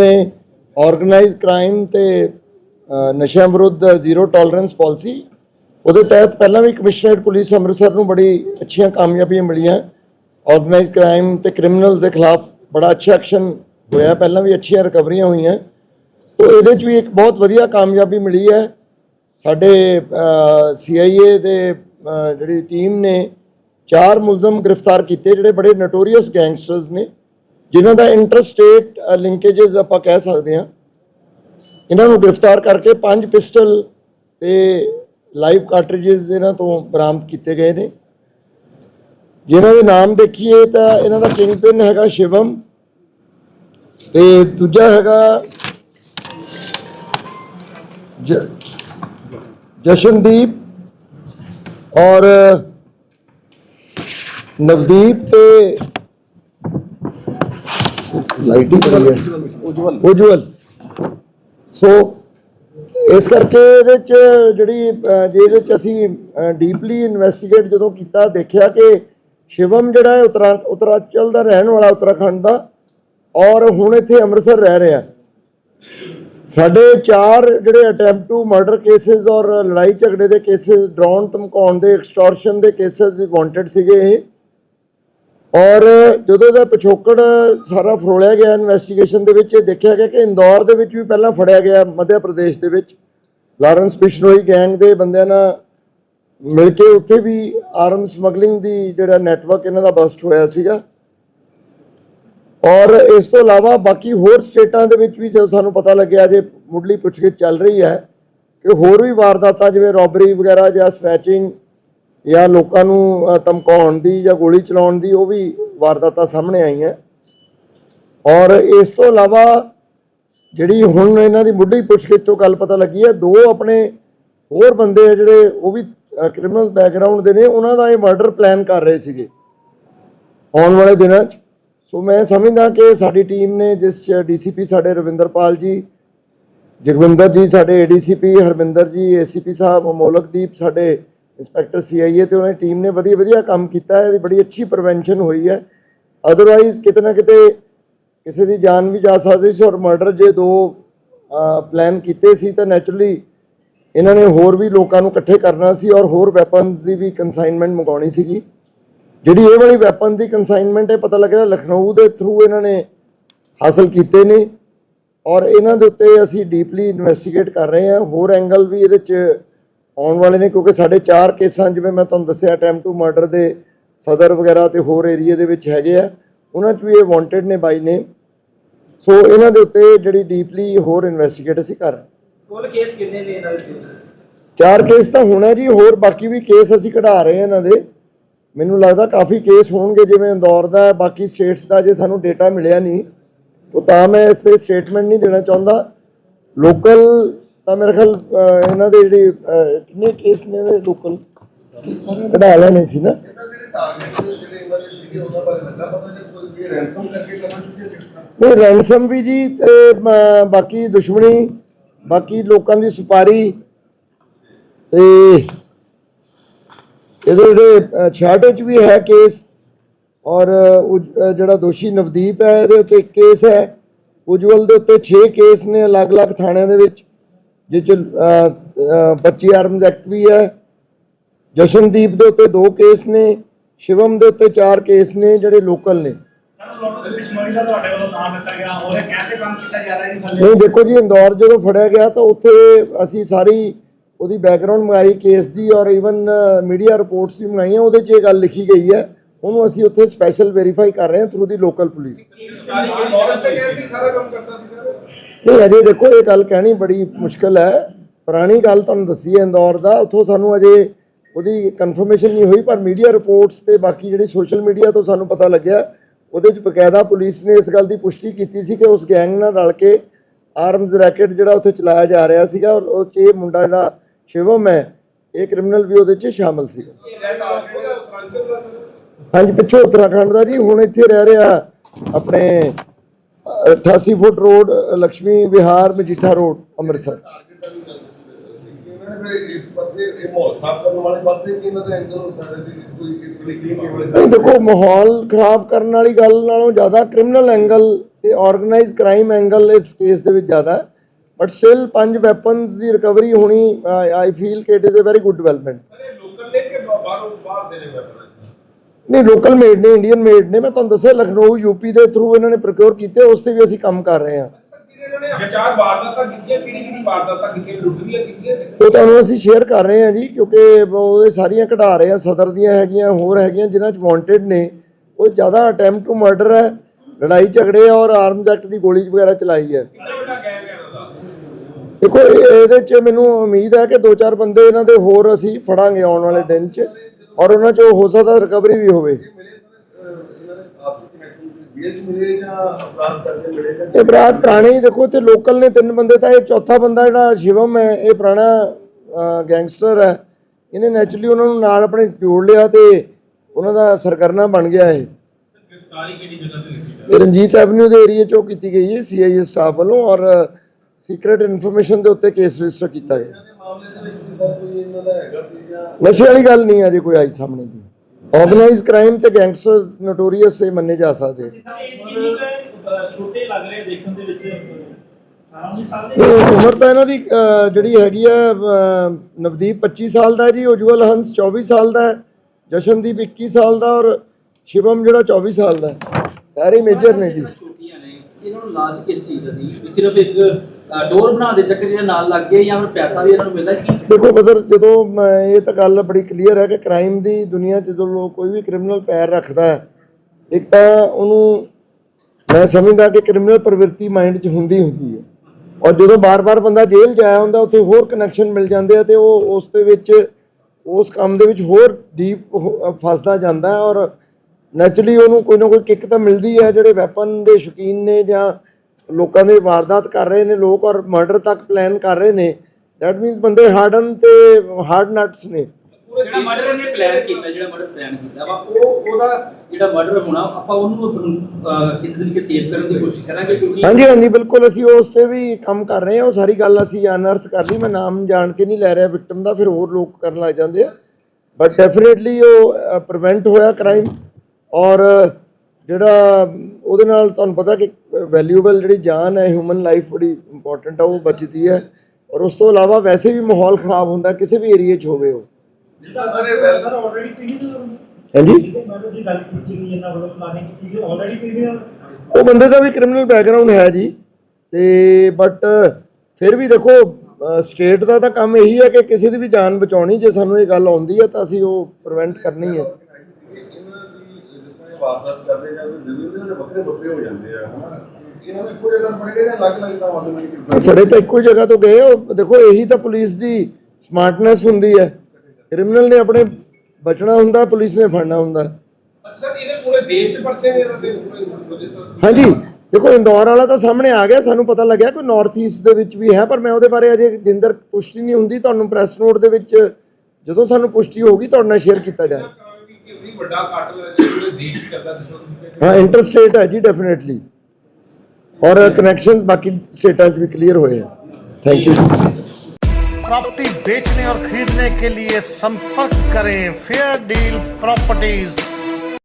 ਨੇ organised crime ਤੇ ਨਸ਼ਿਆਂ ਵਿਰੁੱਧ ਜ਼ੀਰੋ ਟੋਲਰੈਂਸ ਪਾਲਿਸੀ ਉਹਦੇ ਤਹਿਤ ਪਹਿਲਾਂ ਵੀ ਕਮਿਸ਼ਨਰੇਟ ਪੁਲਿਸ ਅੰਮ੍ਰਿਤਸਰ ਨੂੰ ਬੜੀ ਅੱਛੀਆਂ ਕਾਮਯਾਬੀਆਂ ਮਿਲੀਆਂ। ਆਰਗੇਨਾਈਜ਼ਡ ਕ੍ਰਾਈਮ ਤੇ ਕ੍ਰਿਮੀਨਲਸ ਦੇ ਖਿਲਾਫ ਬੜਾ ਅੱਛਾ ਐਕਸ਼ਨ ਹੋਇਆ। ਪਹਿਲਾਂ ਵੀ ਅੱਛੀਆਂ ਰਿਕਵਰੀਆਂ ਹੋਈਆਂ। ਤੋ ਇਹਦੇ 'ਚ ਵੀ ਇੱਕ ਬਹੁਤ ਵਧੀਆ ਕਾਮਯਾਬੀ ਮਿਲੀ ਹੈ। ਸਾਡੇ ਸੀਆਈਏ ਦੇ ਜਿਹੜੀ ਟੀਮ ਨੇ ਚਾਰ ਮੁਲਜ਼ਮ ਗ੍ਰਿਫਤਾਰ ਕੀਤੇ, ਜਿਹੜੇ ਬੜੇ ਨਟੋਰੀਅਸ ਗੈਂਗਸਟਰਸ ਨੇ। ਜਿਨ੍ਹਾਂ ਦਾ ਇੰਟਰਸਟੇਟ ਲਿੰਕੇजेस ਆਪਾਂ ਕਹਿ ਸਕਦੇ ਹਾਂ, ਇਹਨਾਂ ਨੂੰ ਗ੍ਰਿਫਤਾਰ ਕਰਕੇ ਪੰਜ ਪਿਸਟਲ ਤੇ ਲਾਈਵ ਕਾਰਟ੍ਰਿਜਸ ਇਹਨਾਂ ਤੋਂ ਬਰਾਮਦ ਕੀਤੇ ਗਏ ਨੇ। ਜਿਨ੍ਹਾਂ ਦੇ ਨਾਮ ਦੇਖੀਏ ਤਾਂ ਇਹਨਾਂ ਦਾ ਕਿੰਗ ਪਿਨ ਹੈਗਾ ਸ਼ਿਵਮ ਤੇ ਦੂਜਾ ਹੈਗਾ ਜਸ਼ਨਦੀਪ ਔਰ ਨਵਦੀਪ ਤੇ ਲਾਈਟ ਹੀ ਪਈ ਹੈ। ਉਜਵਲ। ਸੋ ਇਸ ਕਰਕੇ ਇਹਦੇ ਚ ਜਿਹੜੀ ਜੇ ਇਹਦੇ ਚ ਅਸੀਂ ਡੀਪਲੀ ਇਨਵੈਸਟੀਗੇਟ ਜਦੋਂ ਕੀਤਾ ਦੇਖਿਆ ਕਿ ਸ਼ਿਵਮ ਜਿਹੜਾ ਹੈ ਉਤਰਾ ਉਤਰਾਚਲ ਦਾ ਰਹਿਣ ਵਾਲਾ ਉਤਰਾਖੰਡ ਦਾ ਔਰ ਹੁਣ ਇੱਥੇ ਅੰਮ੍ਰਿਤਸਰ ਰਹਿ ਰਿਹਾ। ਸਾਡੇ ਚਾਰ ਜਿਹੜੇ ਅਟੈਂਪਟ ਟੂ ਮਰਡਰ ਕੇਸਿਸ ਔਰ ਲੜਾਈ ਝਗੜੇ ਦੇ ਕੇਸਿਸ ਡਰਾਉਣ ਧਮਕਾਉਣ ਦੇ ਐਕਸਟੋਰਸ਼ਨ ਦੇ ਕੇਸਸ ਵਾਂਟਡ ਸੀਗੇ ਇਹ। ਔਰ ਜਦੋਂ ਦਾ ਪਿਛੋਕੜ ਸਾਰਾ ਫਰੋਲਿਆ ਗਿਆ ਇਨਵੈਸਟੀਗੇਸ਼ਨ ਦੇ ਵਿੱਚ ਇਹ ਦੇਖਿਆ ਗਿਆ ਕਿ ਇੰਦੌਰ ਦੇ ਵਿੱਚ ਵੀ ਪਹਿਲਾਂ ਫੜਿਆ ਗਿਆ ਮੱਧ ਪ੍ਰਦੇਸ਼ ਦੇ ਵਿੱਚ। ਲਾਰੈਂਸ ਬਿਸ਼ਨੋਈ ਗੈਂਗ ਦੇ ਬੰਦਿਆਂ ਨਾਲ ਮਿਲ ਕੇ ਉੱਥੇ ਵੀ ਆਰਮ ਸਮਗਲਿੰਗ ਦੀ ਜਿਹੜਾ ਨੈਟਵਰਕ ਇਹਨਾਂ ਦਾ ਬਸਟ ਹੋਇਆ ਸੀਗਾ। ਔਰ ਇਸ ਤੋਂ ਇਲਾਵਾ ਬਾਕੀ ਹੋਰ ਸਟੇਟਾਂ ਦੇ ਵਿੱਚ ਵੀ ਸਾਨੂੰ ਪਤਾ ਲੱਗਿਆ ਜੇ ਮੁੱਢਲੀ ਪੁੱਛਗਿੱਛ ਚੱਲ ਰਹੀ ਹੈ ਕਿ ਹੋਰ ਵੀ ਵਾਰਦਾਤਾਂ ਜਿਵੇਂ ਰੋਬਰੀ ਵਗੈਰਾ ਜਾਂ ਸਨੈਚਿੰਗ ਜਾਂ ਲੋਕਾਂ ਨੂੰ ਧਮਕਾਉਣ ਦੀ ਜਾਂ ਗੋਲੀ ਚਲਾਉਣ ਦੀ ਉਹ ਵੀ ਵਾਰਦਾਤਾਂ ਸਾਹਮਣੇ ਆਈਆਂ। ਔਰ ਇਸ ਤੋਂ ਇਲਾਵਾ ਜਿਹੜੀ ਹੁਣ ਇਹਨਾਂ ਦੀ ਮੁੱਢੀ ਪੁੱਛਗਿੱਛ ਤੋਂ ਗੱਲ ਪਤਾ ਲੱਗੀ ਹੈ, ਦੋ ਆਪਣੇ ਹੋਰ ਬੰਦੇ ਆ ਜਿਹੜੇ ਉਹ ਵੀ ਕ੍ਰਿਮੀਨਲ ਬੈਕਗ੍ਰਾਉਂਡ ਦੇ ਨੇ, ਉਹਨਾਂ ਦਾ ਇਹ ਮਰਡਰ ਪਲਾਨ ਕਰ ਰਹੇ ਸੀਗੇ ਆਉਣ ਵਾਲੇ ਦਿਨਾਂ 'ਚ। ਸੋ ਮੈਂ ਸਮਝਦਾ ਕਿ ਸਾਡੀ ਟੀਮ ਨੇ ਜਿਸ ਡੀਸੀਪੀ ਸਾਡੇ ਰਵਿੰਦਰਪਾਲ ਜੀ, ਜਗਵਿੰਦਰ ਜੀ ਸਾਡੇ ਏਡੀਸੀਪੀ ਹਰਵਿੰਦਰ ਜੀ ਏਸੀਪੀ ਸਾਹਿਬ, ਮੋਲਕਦੀਪ ਸਾਡੇ ਇੰਸਪੈਕਟਰ ਸੀਆਈਏ ਤੇ ਉਹਨਾਂ ਦੀ ਟੀਮ ਨੇ ਵਧੀਆ ਵਧੀਆ ਕੰਮ ਕੀਤਾ ਹੈ ਇਹਦੀ ਬੜੀ ਅੱਛੀ ਪ੍ਰੀਵੈਂਸ਼ਨ ਹੋਈ ਹੈ। ਅਦਰਵਾਈਜ਼ ਕਿਤੇ ਨਾ ਕਿਤੇ ਕਿਸੇ ਦੀ ਜਾਨ ਵੀ ਜਾ ਸਕਦੀ ਸੀ ਔਰ ਮਰਡਰ ਜੇ ਦੋ ਪਲਾਨ ਕੀਤੇ ਸੀ ਤਾਂ ਨੈਚੁਰਲੀ ਇਹਨਾਂ ਨੇ ਹੋਰ ਵੀ ਲੋਕਾਂ ਨੂੰ ਇਕੱਠੇ ਕਰਨਾ ਸੀ ਔਰ ਹੋਰ ਵੈਪਨਸ ਦੀ ਵੀ ਕਨਸਾਈਨਮੈਂਟ ਮੰਗਾਉਣੀ ਸੀਗੀ। ਜਿਹੜੀ ਇਹ ਵਾਲੀ ਵੈਪਨ ਦੀ ਕਨਸਾਈਨਮੈਂਟ ਹੈ, ਪਤਾ ਲੱਗਿਆ ਲਖਨਊ ਦੇ ਥਰੂ ਇਹਨਾਂ ਨੇ ਹਾਸਲ ਕੀਤੇ ਨੇ। ਔਰ ਇਹਨਾਂ ਦੇ ਉੱਤੇ ਅਸੀਂ ਡੀਪਲੀ ਇਨਵੈਸਟੀਗੇਟ ਕਰ ਰਹੇ ਹਾਂ। ਹੋਰ ਐਂਗਲ ਵੀ ਇਹਦੇ ਚ ਆਉਣ ਵਾਲੇ ਨੇ ਕਿਉਂਕਿ ਸਾਡੇ ਚਾਰ ਕੇਸਾਂ ਜਿਵੇਂ ਮੈਂ ਤੁਹਾਨੂੰ ਦੱਸਿਆ ਅਟੈਂਪਟ ਟੂ ਮਰਡਰ ਦੇ ਸਦਰ ਵਗੈਰਾ ਤੇ ਹੋਰ ਏਰੀਆ ਦੇ ਵਿੱਚ ਹੈਗੇ ਆ ਉਹਨਾਂ 'ਚ ਵੀ ਇਹ ਵਾਂਟਡ ਨੇ ਬਾਈ ਨੇ। ਸੋ ਇਹਨਾਂ ਦੇ ਉੱਤੇ ਜਿਹੜੀ ਡੀਪਲੀ ਹੋਰ ਇਨਵੈਸਟੀਗੇਟ ਅਸੀਂ ਕਰ ਰਹੇ ਹਾਂ। ਕੁੱਲ ਕੇਸ ਕਿੰਨੇ ਨੇ ਇਹਨਾਂ ਦੇ ਚਾਰ ਕੇਸ ਤਾਂ ਹੋਣਾ ਜੀ ਹੋਰ ਬਾਕੀ ਵੀ ਕੇਸ ਅਸੀਂ ਕਢਾ ਰਹੇ ਹਾਂ ਇਹਨਾਂ ਦੇ। ਮੈਨੂੰ ਲੱਗਦਾ ਕਾਫੀ ਕੇਸ ਹੋਣਗੇ ਜਿਵੇਂ ਇੰਦੌਰ ਦਾ ਬਾਕੀ ਸਟੇਟਸ ਦਾ ਜੇ ਸਾਨੂੰ ਡੇਟਾ ਮਿਲਿਆ ਨਹੀਂ ਤਾਂ ਤਾਂ ਮੈਂ ਇਸ ਤੇ ਸਟੇਟਮੈਂਟ ਨਹੀਂ ਦੇਣਾ ਚਾਹੁੰਦਾ। ਲੋਕਲ ਤਾਂ ਮੇਰੇ ਖਿਆਲ ਅਹ, ਇਹਨਾਂ ਦੇ ਜਿਹੜੇ ਅਹ, ਕਿੰਨੇ ਕੇਸ ਨੇ ਇਹਦੇ ਲੋਕਲ ਕਢਾ ਲੈਣੇ ਸੀ ਨਾ। ਸਰ ਜਿਹੜੇ ਟਾਰਗੇਟ ਜਿਹੜੇ ਇਹਨਾਂ ਦੇ ਸੀਗੇ ਉਹਨਾਂ ਬਾਰੇ ਲੱਗਾ ਪਤਾ ਜੇ ਕੋਈ ਵੀ ਰੈਂਸਮ ਕਰਕੇ ਕਰਨਾ ਸੀ ਕਿ ਕਿਸ ਤਰ੍ਹਾਂ ਨਹੀਂ ਰੈਂਸਮ ਵੀ ਜੀ ਤੇ ਮ, ਬਾਕੀ ਦੁਸ਼ਮਣੀ ਬਾਕੀ ਲੋਕਾਂ ਦੀ ਸੁਪਾਰੀ ਤੇ ਇਹਦੇ ਜਿਹੜੇ ਅ, ਛਾਟੇ ਚ ਵੀ ਹੈ ਕੇਸ ਔਰ ਉਜ- ਅ, ਜਿਹੜਾ ਦੋਸ਼ੀ ਨਵਦੀਪ ਹੈ ਇਹਦੇ ਉੱਤੇ ਇੱਕ ਕੇਸ ਹੈ। ਉਜਵਲ ਦੇ ਉੱਤੇ 6 ਕੇਸ ਨੇ ਅਲੱਗ-ਅਲੱਗ ਥਾਣਿਆਂ ਦੇ ਵਿੱਚ। ਜਿਹ ਚ ਅ, ਅ, 25 ਆਰਮਜ਼ ਐਕਟ ਵੀ ਹੈ ਜਸ਼ਨਦੀਪ ਦੇ ਉੱਤੇ ਦੋ ਕੇਸ ਨੇ ਸ਼ਿਵਮ ਦੇ ਉੱਤੇ ਚਾਰ ਕੇਸ ਨੇ ਜਿਹੜੇ ਲੋਕਲ ਨੇ ਸਰ ਲੋਕਾਂ ਦੇ ਵਿੱਚ ਮੋਰੀ ਦਾ ਤੁਹਾਡੇ ਵੱਲੋਂ ਨਾਮ ਦਿੱਤਾ ਗਿਆ ਉਹਨੇ ਕੈਸੇ ਕੰਮ ਕੀਤਾ ਜਾ ਰਿਹਾ ਜੀ ਥੱਲੇ ਨਹੀਂ ਦੇਖੋ ਜੀ ਇੰਦੌਰ ਜਦੋਂ ਫੜਿਆ ਗਿਆ ਤਾਂ ਉੱਥੇ ਅਸੀਂ ਸਾਰੀ ਉਹਦੀ ਬੈਕਗ੍ਰਾਉਂਡ ਮੰਗਾਈ ਕੇਸ ਦੀ ਔਰ ਇਵਨ ਮੀਡੀਆ ਰਿਪੋਰਟਸ ਵੀ ਮੰਗਾਈਆਂ ਉਹਦੇ 'ਚ ਇਹ ਗੱਲ ਲਿਖੀ ਗਈ ਹੈ ਉਹਨੂੰ ਅਸੀਂ ਉੱਥੇ ਸਪੈਸ਼ਲ ਵੈਰੀਫਾਈ ਕਰ ਰਹੇ ਹਾਂ ਥਰੂ ਦੀ ਲੋਕਲ ਪੁਲਿਸ ਨਹੀਂ, ਅਜੇ ਦੇਖੋ, ਇਹ ਗੱਲ ਕਹਿਣੀ ਬੜੀ ਮੁਸ਼ਕਲ ਹੈ। ਪੁਰਾਣੀ ਗੱਲ ਤੁਹਾਨੂੰ ਦੱਸੀ ਹੈ ਇੰਦੌਰ ਦਾ। ਉੱਥੋਂ ਸਾਨੂੰ ਅਜੇ ਉਹਦੀ ਕਨਫਰਮੇਸ਼ਨ ਨਹੀਂ ਹੋਈ, ਪਰ ਮੀਡੀਆ ਰਿਪੋਰਟਸ ਤੇ ਬਾਕੀ ਜਿਹੜੀ ਸੋਸ਼ਲ ਮੀਡੀਆ ਤੋਂ ਸਾਨੂੰ ਪਤਾ ਲੱਗਿਆ, ਉਹਦੇ 'ਚ ਬਕਾਇਦਾ ਪੁਲਿਸ ਨੇ ਇਸ ਗੱਲ ਦੀ ਪੁਸ਼ਟੀ ਕੀਤੀ ਸੀ ਕਿ ਉਸ ਗੈਂਗ ਨਾਲ ਰਲ ਕੇ ਆਰਮਜ਼ ਰੈਕਟ ਜਿਹੜਾ ਉੱਥੇ ਚਲਾਇਆ ਜਾ ਰਿਹਾ ਸੀਗਾ ਔਰ ਉਹ 'ਚ ਇਹ ਮੁੰਡਾ ਜਿਹੜਾ ਸ਼ਿਵਮ ਹੈ, ਇਹ ਕ੍ਰਿਮੀਨਲ ਵੀ ਉਹਦੇ 'ਚ ਸ਼ਾਮਲ ਸੀਗਾ। ਹਾਂਜੀ, ਪਿੱਛੋਂ ਉੱਤਰਾਖੰਡ ਦਾ ਜੀ, ਹੁਣ ਇੱਥੇ ਰਹਿ ਰਿਹਾ ਆਪਣੇ 88 ਫੁੱਟ ਰੋਡ ਲక్ష్ਮੀ ਵਿਹਾਰ ਮਜੀਠਾ ਰੋਡ ਅੰਮ੍ਰਿਤਸਰ। ਨਹੀਂ ਦੇਖੋ ਮਾਹੌਲ ਖਰਾਬ ਕਰਨ ਵਾਲੀ ਗੱਲ ਨਾਲੋਂ ਜ਼ਿਆਦਾ ਕ੍ਰਿਮੀਨਲ ਐਂਗਲ ਤੇ ਆਰਗੇਨਾਈਜ਼ ਕ੍ਰਾਈਮ ਐਂਗਲ ਇਸ ਕੇਸ ਦੇ ਵਿੱਚ ਜ਼ਿਆਦਾ ਹੈ। ਬਟ ਸਟਿਲ ਪੰਜ ਵੈਪਨਸ ਦੀ ਰਿਕਵਰੀ ਹੋਣੀ ਆਈ ਫੀਲ ਕਿ it is a very good development local ਨੇ ਕਿ ਬਾਹਰੋਂ ਬਾਹਰ ਦੇ ਨੇ ਵੈਪਨ ਨਹੀਂ ਲੋਕਲ ਮੇਡ ਨੇ ਇੰਡੀਅਨ ਮੇਡ ਨੇ। ਮੈਂ ਤੁਹਾਨੂੰ ਦੱਸਿਆ ਲਖਨਊ ਯੂਪੀ ਦੇ ਥਰੂ ਇਹਨਾਂ ਨੇ ਪ੍ਰੋਕਿਉਰ ਕੀਤੇ ਉਸ ਤੇ ਵੀ ਅਸੀਂ ਕੰਮ ਕਰ ਰਹੇ ਹਾਂ। ਹਜ਼ਾਰ ਵਾਰਦਾਤਾਂ ਕੀਤੀਆਂ ਕਿਹੜੀ ਕਿਹੜੀ ਵਾਰਦਾਤਾਂ ਕੀਤੀਆਂ ਲੁੱਟੀਆਂ ਕੀਤੀਆਂ ਤੇ ਉਹ ਤੁਹਾਨੂੰ ਅਸੀਂ ਸ਼ੇਅਰ ਕਰ ਰਹੇ ਹਾਂ ਜੀ ਕਿਉਂਕਿ ਉਹਦੇ ਸਾਰੀਆਂ ਕਢਾ ਰਹੇ ਆ ਸਦਰ ਦੀਆਂ ਹੈਗੀਆਂ ਹੋਰ ਹੈਗੀਆਂ ਜਿਨ੍ਹਾਂ ਚ ਵਾਂਟਡ ਨੇ। ਉਹ ਜ਼ਿਆਦਾ ਅਟੈਂਪਟ ਟੂ ਮਰਡਰ ਹੈ ਲੜਾਈ ਝਗੜੇ ਔਰ ਆਰਮਸ ਐਕਟ ਦੀ ਗੋਲੀ ਵਗੈਰਾ ਚਲਾਈ ਹੈ। ਦੇਖੋ ਇਹ- ਇਹਦੇ ਚ ਮੈਨੂੰ ਉਮੀਦ ਹੈ ਕਿ ਦੋ ਚਾਰ ਬੰਦੇ ਇਹਨਾਂ ਦੇ ਹੋਰ ਅਸੀਂ ਫੜਾਂਗੇ ਆਉਣ ਵਾਲੇ ਦਿਨ ਚ। ਔਰ ਉਹਨਾਂ ਚੋਂ ਹੋ ਸਕਦਾ ਰਿਕਵਰੀ ਵੀ ਹੋਵੇ। ਇਹ ਬਰਾਤ ਪੁਰਾਣੇ ਹੀ ਦੇਖੋ ਤੇ ਲੋਕਲ ਨੇ ਤਿੰਨ ਬੰਦੇ ਤਾਂ ਇਹ ਚੌਥਾ ਬੰਦਾ ਜਿਹੜਾ ਸ਼ਿਵਮ ਹੈ, ਇਹ ਪੁਰਾਣਾ ਗੈਂਗਸਟਰ ਹੈ। ਇਹਨੇ ਨੈਚੁਰਲੀ ਉਹਨਾਂ ਨੂੰ ਨਾਲ ਆਪਣੇ ਜੋੜ ਲਿਆ ਤੇ ਉਹਨਾਂ ਦਾ ਸਰਗਰਨਾ ਬਣ ਗਿਆ ਇਹ। ਰਣਜੀਤ ਐਵਨਿਊ ਦੇ ਏਰੀਆ ਚੋਂ ਕੀਤੀ ਗਈ ਹੈ ਸੀਆਈਏ ਸਟਾਫ ਵੱਲੋਂ ਔਰ ਸੀਕ੍ਰੀਟ ਇਨਫੋਰਮੇਸ਼ਨ ਦੇ ਉੱਤੇ ਕੇਸ ਰਜਿਸਟਰ ਕੀਤਾ ਗਿਆ। ਮਾਮਲੇ ਦੇ ਵਿੱਚ ਵੀ ਸਰ ਕੋਈ ਇਹਨਾਂ ਦਾ ਹੈਗਾ ਸੀ ਜਾਂ ਨਸ਼ੇ ਵਾਲੀ ਗੱਲ ਨਹੀਂ ਅਜੇ ਕੋਈ ਆਈ ਸਾਹਮਣੇ ਦੀ ਆਰਗੇਨਾਈਜ਼ ਕ੍ਰਾਈਮ ਤੇ ਗੈਂਗਸਟਰਸ ਨੋਟੋਰੀਅਸ ਸੇ ਮੰਨੇ ਜਾ ਸਕਦੇ ਛੋਟੇ ਲੱਗ ਰਹੇ ਆ ਦੇਖਣ ਦੇ ਵਿੱਚ। 18 ਸਾਲ ਦੇ ਇਹ ਉਮਰ ਤਾਂ ਇਹਨਾਂ ਦੀ ਜਿਹੜੀ ਹੈਗੀ ਹੈ ਅਹ, ਨਵਦੀਪ 25 ਸਾਲ ਦਾ ਜੀ ਉਜਵਲ ਹੰਸ 24 ਸਾਲ ਦਾ ਹੈ ਜਸ਼ਨਦੀਪ 21 ਸਾਲ ਦਾ ਔਰ ਸ਼ਿਵਮ ਜਿਹੜਾ 24 ਸਾਲ ਦਾ ਹੈ। ਸਾਰੇ ਮੇਜਰ ਨੇ ਜੀ। ਇਹਨਾਂ ਨੂੰ ਲਾਜ ਕਿਸ ਚੀਜ਼ ਦਾ ਸੀ? ਸਿਰਫ ਇੱਕ ਡੋਰ ਬਣਾਉਣ ਦੇ ਚੱਕਰ 'ਚ ਨਾਲ ਲੱਗ ਗਏ ਜਾਂ ਫਿਰ ਪੈਸਾ ਵੀ ਇਹਨਾਂ ਨੂੰ ਮਿਲਦਾ, ਕੀ ਦੇਖੋ ਬਦਰ ਜਦੋਂ ਇਹ ਤਾਂ ਗੱਲ ਬੜੀ ਕਲੀਅਰ ਹੈ ਕਿ ਕ੍ਰਾਈਮ ਦੀ ਦੁਨੀਆ 'ਚ ਜਦੋਂ ਲੋਕ ਕੋਈ ਵੀ ਕ੍ਰਿਮੀਨਲ ਪੈਰ ਰੱਖਦਾ ਹੈ, ਇੱਕ ਤਾਂ ਉਹਨੂੰ ਮੈਂ ਸਮਝਦਾ ਕਿ ਕ੍ਰਿਮੀਨਲ ਪ੍ਰਵਿਰਤੀ ਮਾਈਂਡ 'ਚ ਹੁੰਦੀ ਹੁੰਦੀ ਹੈ। ਔਰ ਜਦੋਂ ਬਾਰ-ਬਾਰ ਬੰਦਾ ਜੇਲ੍ਹ ਜਾਇਆ ਹੁੰਦਾ ਉੱਥੇ ਹੋਰ ਕਨੈਕਸ਼ਨ ਮਿਲ ਜਾਂਦੇ ਆ ਤੇ ਉਹ ਉਸ ਦੇ ਵਿੱਚ, ਉਸ ਕੰਮ ਦੇ ਵਿੱਚ ਹੋਰ ਡੀਪ ਫਸਦਾ ਜਾਂਦਾ ਔਰ ਨੈਚੁਰਲੀ ਉਹਨੂੰ ਕੋਈ ਨਾ ਕੋਈ ਕਿੱਕ ਤਾਂ ਮਿਲਦੀ ਹੈ ਜਿਹੜੇ ਵੈਪਨ ਦੇ ਸ਼ੌਕੀਨ ਨੇ ਜਾਂ ਲੋਕਾਂ ਦੇ ਵਾਰਦਾਤ ਕਰ ਰਹੇ ਨੇ ਲੋਕ ਔਰ ਮਰਡਰ ਤੱਕ ਪਲਾਨ ਕਰ ਰਹੇ ਨੇ। ਦੈਟ ਮੀਨਸ ਬੰਦੇ ਹਾਰਡਨ ਤੇ ਹਾਰਡ ਨਟਸ ਨੇ। ਜਿਹੜਾ ਮਰਡਰ ਨੇ ਪਲਾਨ ਕੀਤਾ ਜਿਹੜਾ ਮਰਡਰ ਪਲਾਨ ਕੀਤਾ ਵਾ ਉਹ ਉਹਦਾ ਜਿਹੜਾ ਮਰਡਰ ਹੋਣਾ ਆਪਾਂ ਉਹਨੂੰ ਕਿਸੇ ਤਰੀਕੇ ਸੇਵ ਕਰਨ ਦੀ ਕੋਸ਼ਿਸ਼ ਕਰਾਂਗੇ ਕਿਉਂਕਿ ਹਾਂਜੀ ਹਾਂਜੀ ਬਿਲਕੁਲ ਅਸੀਂ ਉਸ ਤੇ ਵੀ ਕੰਮ ਕਰ ਰਹੇ ਹਾਂ ਉਹ ਸਾਰੀ ਗੱਲ ਅਸੀਂ ਅਨਰਥ ਕਰ ਲਈ ਮੈਂ ਨਾਮ ਜਾਣ ਕੇ ਨਹੀਂ ਲੈ ਰਿਹਾ ਵਿਕਟਮ ਦਾ ਫਿਰ ਹੋਰ ਲੋਕ ਕਰਨ ਲੱਗ ਜਾਂਦੇ ਆ। ਬਟ ਡੈਫੀਨਿਟਲੀ ਉਹ ਪ੍ਰੀਵੈਂਟ ਹੋਇਆ ਕ੍ਰਾਈਮ ਔਰ ਜਿਹੜਾ ਉਹਦੇ ਨਾਲ ਤੁਹਾਨੂੰ ਪਤਾ ਕਿ ਵੈਲਿਊਬਲ ਜਿਹੜੀ ਜਾਨ ਹੈ ਹਿਊਮਨ ਲਾਈਫ ਬੜੀ ਇੰਪੋਰਟੈਂਟ ਆ, ਉਹ ਬਚਦੀ ਹੈ। ਔਰ ਉਸ ਤੋਂ ਇਲਾਵਾ ਵੈਸੇ ਵੀ ਮਾਹੌਲ ਖਰਾਬ ਹੁੰਦਾ, ਕਿਸੇ ਵੀ ਏਰੀਆ 'ਚ ਹੋਵੇ ਉਹ। ਹਾਂਜੀ? ਉਹ ਬੰਦੇ ਦਾ ਵੀ ਕ੍ਰਿਮੀਨਲ ਬੈਕਗ੍ਰਾਉਂਡ ਹੈ ਜੀ। ਤੇ ਬਟ ਫਿਰ ਵੀ ਦੇਖੋ ਸਟੇਟ ਦਾ ਤਾਂ ਕੰਮ ਇਹੀ ਹੈ ਕਿ ਕਿਸੇ ਦੀ ਵੀ ਜਾਨ ਬਚਾਉਣੀ, ਜੇ ਸਾਨੂੰ ਇਹ ਗੱਲ ਆਉਂਦੀ ਹੈ ਤਾਂ ਅਸੀਂ ਉਹ ਪ੍ਰੀਵੈਂਟ ਕਰਨੀ ਹੈ ਇਹਨਾਂ ਦੀ ਜਿਸ ਤਰ੍ਹਾਂ ਇਹ ਵਾਰਦਾਤ ਕਰਦੇ ਜਾਂ ਰਿਵਿਊ ਦੇ ਵੱਖਰੇ ਵੱਖਰੇ ਹੋ ਜਾਂਦੇ ਆ ਹਨਾ? ਇਹਨਾਂ ਨੂੰ ਇੱਕੋ ਜਗ੍ਹਾ ਫੜੇਗਾ ਜਾਂ ਅਲੱਗ-ਅਲੱਗ ਤੋਂ ਨਹੀਂ ਫੜੇ ਤਾਂ ਇੱਕੋ ਹੀ ਜਗ੍ਹਾ ਤੋਂ ਗਏ ਉਹ। ਦੇਖੋ ਇਹੀ ਤਾਂ ਪੁਲਿਸ ਦੀ ਸਮਾਰਟਨੈਸ ਹੁੰਦੀ ਹੈ। ਕ੍ਰਿਮੀਨਲ ਨੇ ਆਪਣੇ ਬਚਣਾ ਹੁੰਦਾ ਪੁਲਿਸ ਨੇ ਫੜਨਾ ਹੁੰਦਾ। ਸਰ ਇਹਦੇ ਪੂਰੇ ਦੇਸ਼ 'ਚ ਪਰਚੇ ਨੇ ਇਹਨਾਂ ਦੇ ਪੂਰੇ ਹਾਂਜੀ। ਦੇਖੋ ਇੰਦੌਰ ਵਾਲਾ ਤਾਂ ਸਾਹਮਣੇ ਆ ਗਿਆ ਸਾਨੂੰ ਪਤਾ ਲੱਗਿਆ ਕਿ ਨਾਰਥ ਈਸਟ ਦੇ ਵਿੱਚ ਵੀ ਹੈ ਪਰ ਮੈਂ ਉਹਦੇ ਬਾਰੇ ਅਜੇ ਜਿੰਦਰ ਪੁਸ਼ਟੀ ਨਹੀਂ ਹੁੰਦੀ। ਤੁਹਾਨੂੰ ਪ੍ਰੈਸ ਨੋਟ ਦੇ ਵਿੱਚ ਜਦੋਂ ਸਾਨੂੰ ਪੁਸ਼ਟੀ ਹੋਊਗੀ ਤੁਹਾਡੇ ਨਾਲ ਸ਼ੇਅਰ ਕੀਤਾ ਜਾਏ। ਕਿ ਵੀ ਵੱਡਾ ਕਾਟਲ ਹੈ ਜਿਹੜਾ ਪੂਰੇ ਦੇਸ਼ 'ਚ ਚੱਲਦਾ ਦਿਸ਼ਾ ਹਾਂ ਇੰਟਰਸਟੇਟ ਹੈ ਜੀ ਡੈਫੀਨਿਟਲੀ ਔਰ ਕਨੈਕਸ਼ਨ ਬਾਕੀ ਸਟੇਟਾਂ 'ਚ ਵੀ ਕਲੀਅਰ ਹੋਏ ਆ ਥੈਂਕ ਯੂ प्रॉपर्टी बेचने और खरीदने के लिए संपर्क करें फेयर डील प्रॉपर्टीज